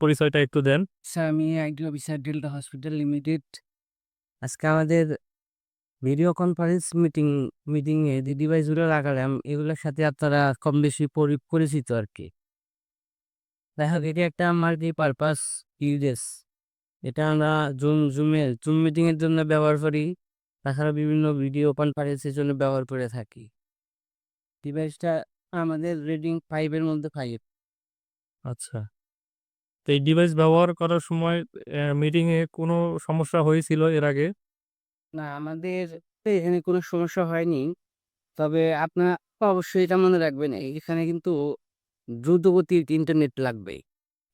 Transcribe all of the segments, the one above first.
পরিচয়টা একটু দেন। স্যার আমি ID officer Delta hospital limited. আজকে আমাদের ভিডিও কনফারেন্স মিটিং মিটিংয়ে যে ডিভাইসগুলো লাগালাম এগুলোর সাথে আপনারা কম বেশি পরি- পরিচিত আর কি। দেখা যাক এটি একটা মাল্টি পারপাস ইউজেস এটা আমরা জুম জুমে জুম মিটিংয়ের জন্য ব্যবহার করি। তাছাড়া বিভিন্ন ভিডিও কনফারেন্সের জন্য ব্যবহার করে থাকি। ডিভাইসটা আমাদের রিডিং ফাইভের মধ্যে ফাইভ আচ্ছা। তো এই ডিভাইস ব্যবহার করার সময় মিটিংয়ে কোনো সমস্যা হয়েছিল এর আগে? না আমাদের তো এখানে কোনো সমস্যা হয়নি। তবে আপনার অবশ্যই এটা মনে রাখবেন এখানে কিন্তু দ্রুতগতির ইন্টারনেট লাগবে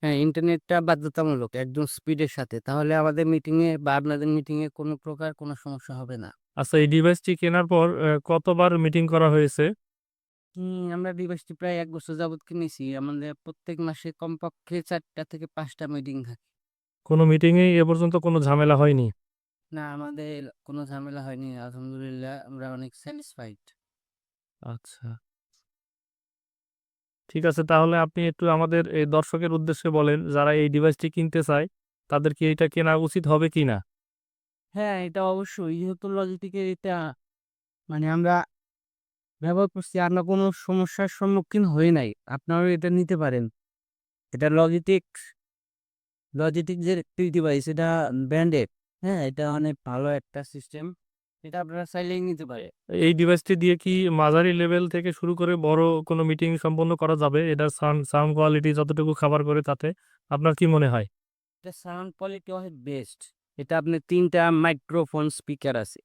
হ্যাঁ ইন্টারনেটটা বাধ্যতামূলক একদম স্পিডের সাথে। তাহলে আমাদের মিটিংয়ে বা আপনাদের মিটিংয়ে কোনো প্রকার কোনো সমস্যা হবে না। আচ্ছা এই ডিভাইসটি কেনার পর কতবার মিটিং করা হয়েছে? হুম, আমরা ডিভাইসটি প্রায় এক বছর যাবত কিনেছি। আমাদের প্রত্যেক মাসে কমপক্ষে চারটা থেকে পাঁচটা মিটিং থাকে। কোনো মিটিংয়ে এ পর্যন্ত কোনো ঝামেলা হয়নি? না আমাদের কোনো ঝামেলা হয়নি। আলহামদুলিল্লাহ আমরা অনেক স্যাটিসফাইড আচ্ছা। ঠিক আছে তাহলে আপনি একটু আমাদের এই দর্শকের উদ্দেশ্যে বলেন যারা এই ডিভাইসটি কিনতে চায় তাদের কি এটা কেনা উচিত হবে কি না হ্যাঁ এটা অবশ্যই। যেহেতু লজিটিকের এটা মানে আমরা ব্যবহার করছি আমরা কোনো সমস্যার সম্মুখীন হই নাই। আপনারাও এটা নিতে পারেন। এটা লজিটিক লজিটিক যে ডিভাইস এটা ব্র্যান্ডেড হ্যাঁ? এটা অনেক ভালো একটা সিস্টেম এটা আপনারা চাইলেই নিতে পারে এই ডিভাইসটি দিয়ে কি মাঝারি লেভেল থেকে শুরু করে বড় কোনো মিটিং সম্পন্ন করা যাবে? এটার সাউন্ড সাউন্ড কোয়ালিটি যতটুকু খাবার করে তাতে আপনার কি মনে হয়? এটা সাউন্ড কোয়ালিটি অনেক বেস্ট এটা আপনার তিনটা মাইক্রোফোন স্পিকার আছে।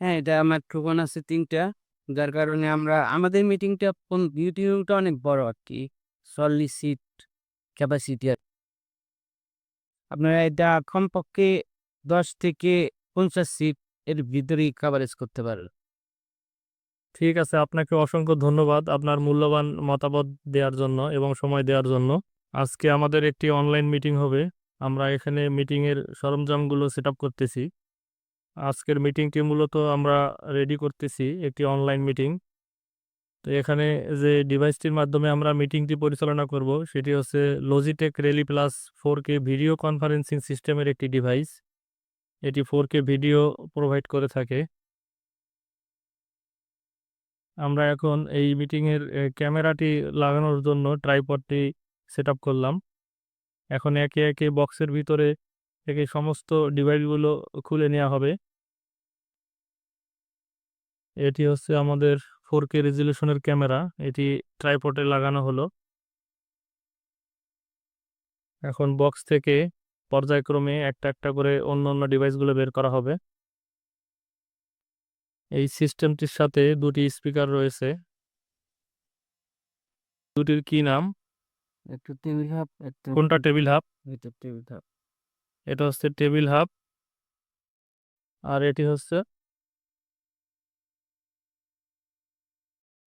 হ্যাঁ এটা মাইক্রোফোন আছে তিনটা। যার কারণে আমরা, আমাদের মিটিংটা মিটিংটা অনেক বড় আর কি, চল্লিশ সিট ক্যাপাসিটি আর আপনারা এটা কমপক্ষে দশ থেকে পঞ্চাশ সিট এর ভিতরেই কাভারেজ করতে পারেন ঠিক আছে, আপনাকে অসংখ্য ধন্যবাদ আপনার মূল্যবান মতামত দেওয়ার জন্য এবং সময় দেওয়ার জন্য। আজকে আমাদের একটি অনলাইন মিটিং হবে। আমরা এখানে মিটিংয়ের সরঞ্জামগুলো সেট আপ করতেছি। আজকের মিটিংটি মূলত আমরা রেডি করতেছি একটি অনলাইন মিটিং তো এখানে যে ডিভাইসটির মাধ্যমে আমরা মিটিংটি পরিচালনা করব, সেটি হচ্ছে Logitech Rally Plus four K video conferencing সিস্টেমের একটি ডিভাইস এটি ফোর কে ভিডিও প্রোভাইড করে থাকে। আমরা এখন এই মিটিংয়ের ক্যামেরাটি লাগানোর জন্য ট্রাইপডটি সেট করলাম। এখন একে একে বক্সের ভিতরে থেকে সমস্ত ডিভাইসগুলো খুলে নেওয়া হবে। এটি হচ্ছে আমাদের ফোর কে রেজুলেশনের ক্যামেরা এটি ট্রাইপডে লাগানো হলো। এখন বক্স থেকে পর্যায়ক্রমে একটা একটা করে অন্য অন্য ডিভাইসগুলো বের করা হবে। এই সিস্টেমটির সাথে দুটি স্পিকার রয়েছে। দুটির কি নাম? একটু টেবিল হাব কোনটা টেবিল হাব এটা টেবিল হাব এটা হচ্ছে টেবিল হাব আর এটি হচ্ছে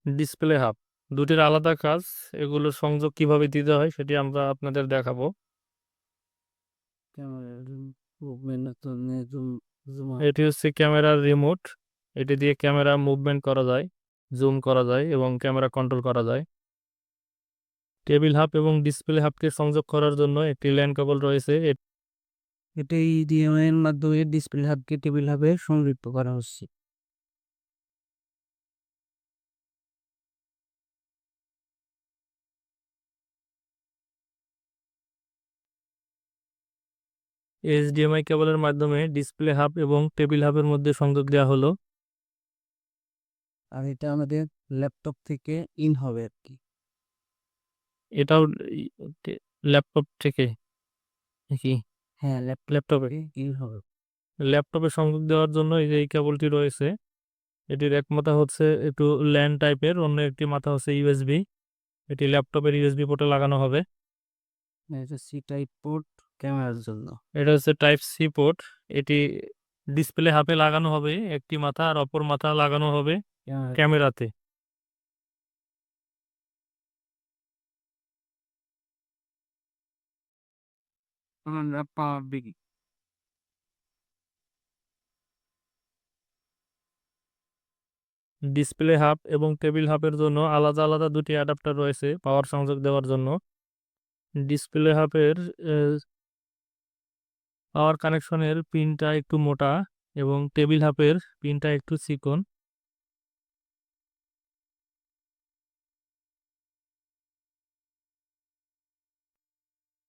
ডিসপ্লে হাব দুটির আলাদা কাজ এগুলো সংযোগ কীভাবে দিতে হয় সেটি আমরা আপনাদের দেখাবো। এটি হচ্ছে ক্যামেরার রিমোট এটি দিয়ে ক্যামেরা মুভমেন্ট করা যায় জুম করা যায় এবং ক্যামেরা কন্ট্রোল করা যায়। টেবিল হাব এবং ডিসপ্লে হাবকে সংযোগ করার জন্য একটি ল্যান্ড কেবল রয়েছে এটা ডিএমআই এর মাধ্যমে ডিসপ্লে হাবকে টেবিল হাবে সংযুক্ত করা হচ্ছে। এইচডিএমআই কেবলের মাধ্যমে ডিসপ্লে হাব এবং টেবিল হাবের মধ্যে সংযোগ দেওয়া হলো। আর এটা আমাদের ল্যাপটপ থেকে ইন হবে আর কি। এটাও ল্যাপটপ থেকে কি হ্যাঁ ল্যাপটপ। ল্যাপটপে ইন হবে? ল্যাপটপে সংযোগ দেওয়ার জন্য এই যে এই কেবলটি রয়েছে এটির এক মাথা হচ্ছে একটু ল্যান্ড টাইপের অন্য একটি মাথা হচ্ছে ইউএসবি। এটি ল্যাপটপের ইউএসবি পোর্টে লাগানো হবে। এটা সি টাইপ পোর্ট ক্যামেরার জন্য। এটা হচ্ছে টাইপ সি পোর্ট। এটি ডিসপ্লে হাফে লাগানো হবে একটি মাথা আর অপর মাথা লাগানো হবে ক্যামেরাতে। বিগি ডিসপ্লে হাব এবং টেবিল হাবের জন্য আলাদা আলাদা দুটি অ্যাডাপ্টার রয়েছে পাওয়ার সংযোগ দেওয়ার জন্য। ডিসপ্লে হাবের পাওয়ার কানেকশনের পিনটা একটু মোটা এবং টেবিল হাবের পিনটা একটু চিকন।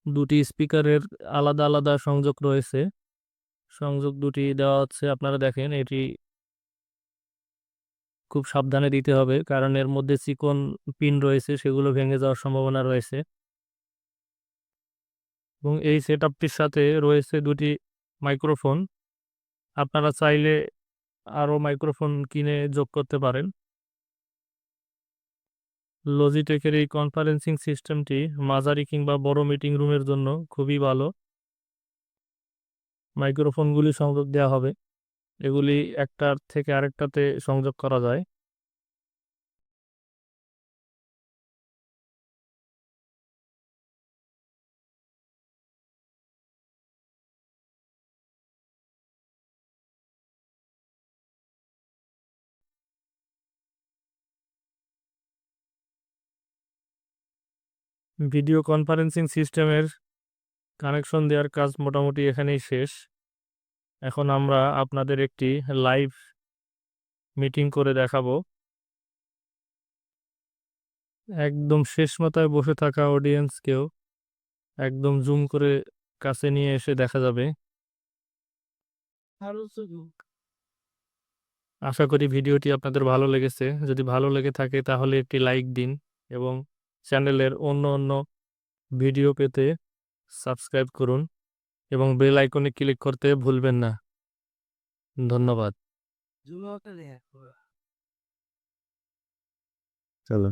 দুটি স্পিকারের আলাদা আলাদা সংযোগ রয়েছে। সংযোগ দুটি দেওয়া হচ্ছে, আপনারা দেখেন, এটি খুব সাবধানে দিতে হবে, কারণ এর মধ্যে চিকন পিন রয়েছে, সেগুলো ভেঙে যাওয়ার সম্ভাবনা রয়েছে। এবং এই সেট সাথে রয়েছে দুটি মাইক্রোফোন। আপনারা চাইলে আরও মাইক্রোফোন কিনে যোগ করতে পারেন। লজিটেকের এই কনফারেন্সিং সিস্টেমটি মাঝারি কিংবা বড় মিটিং রুমের জন্য খুবই ভালো। মাইক্রোফোনগুলি সংযোগ দেওয়া হবে। এগুলি একটার থেকে আরেকটাতে সংযোগ করা যায়। ভিডিও কনফারেন্সিং সিস্টেমের কানেকশন দেওয়ার কাজ মোটামুটি এখানেই শেষ। এখন আমরা আপনাদের একটি লাইভ মিটিং করে দেখাবো। একদম শেষ মাথায় বসে থাকা অডিয়েন্সকেও একদম জুম করে কাছে নিয়ে এসে দেখা যাবে। আশা করি ভিডিওটি আপনাদের ভালো লেগেছে। যদি ভালো লেগে থাকে তাহলে একটি লাইক দিন এবং চ্যানেলের অন্য অন্য ভিডিও পেতে সাবস্ক্রাইব করুন এবং বেল আইকনে ক্লিক করতে ভুলবেন না। ধন্যবাদ। চলো।